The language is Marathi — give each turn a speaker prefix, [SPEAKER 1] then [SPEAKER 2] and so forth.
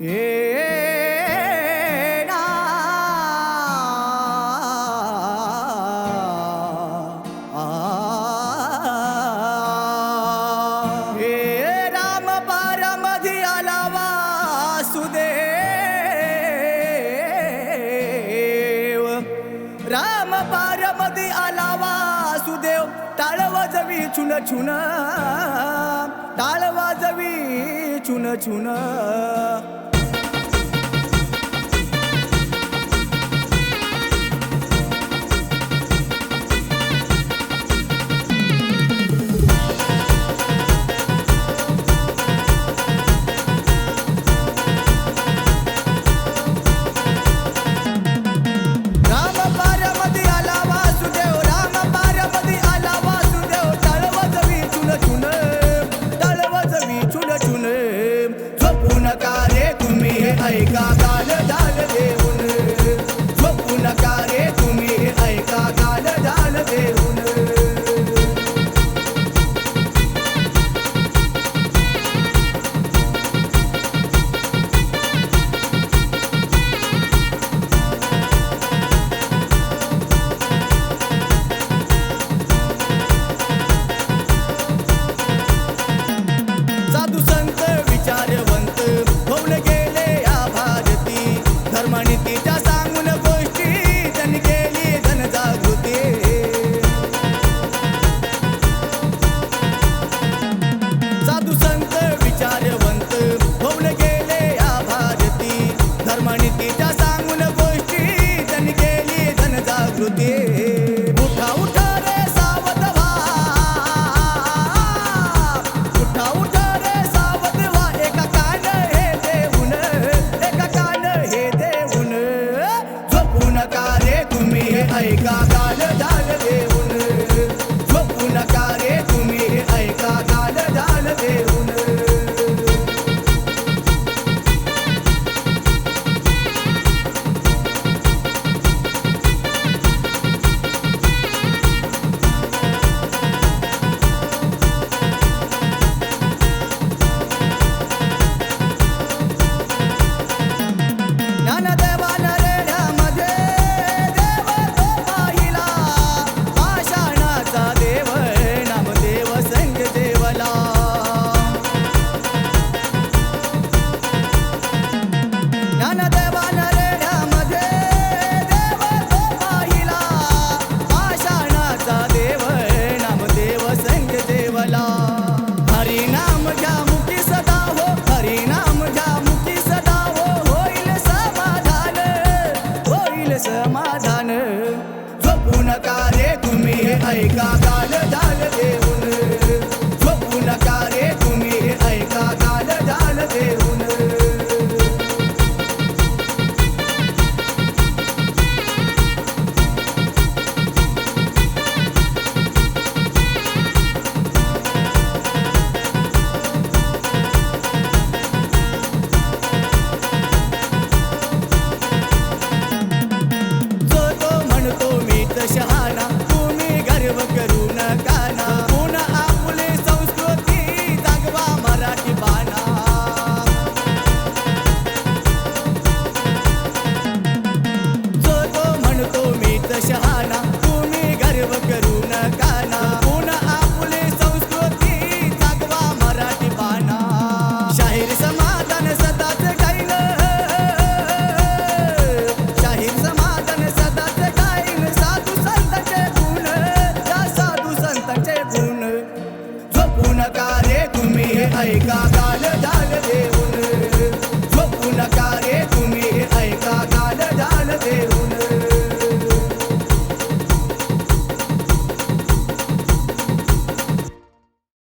[SPEAKER 1] येडा आ. हे राम पारमधी राम आला वासुदेव टाळ वाजवी छुन छुन. टाळ वाजवी छुन छुन. carregada. Jamaica.